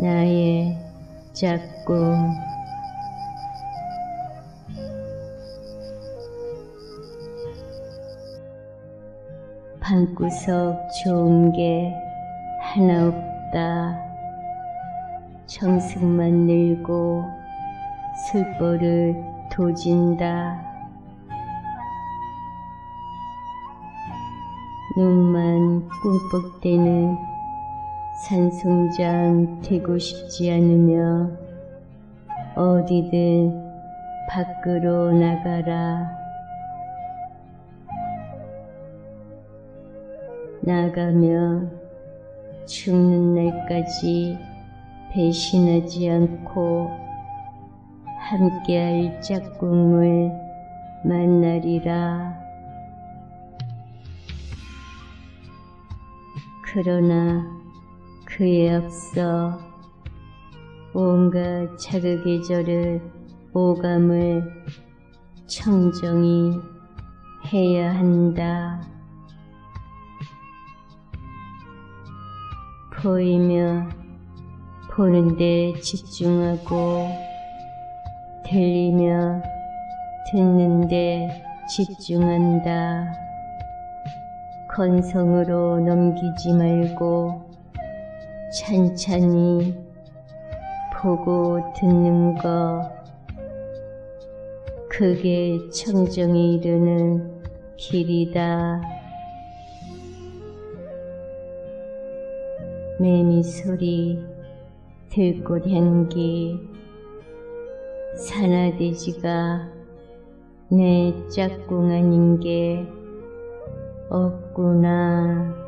나의 짝꿍 방구석 좋은 게 하나 없다. 정승만 늘고 술보를 도진다. 눈만 꿈뻑대는 산송장 되고 싶지 않으며 어디든 밖으로 나가라. 나가며 죽는 날까지 배신하지 않고 함께할 짝꿍을 만나리라. 그러나 그에 앞서 온갖 자극의 저를 오감을 청정히 해야 한다. 보이며 보는 데 집중하고 들리며 듣는 데 집중한다. 건성으로 넘기지 말고 찬찬히 보고 듣는 것 그게 청정이 이르는 길이다. 매미 소리, 들꽃 향기, 산화돼지가 내 짝꿍 아닌 게 없구나.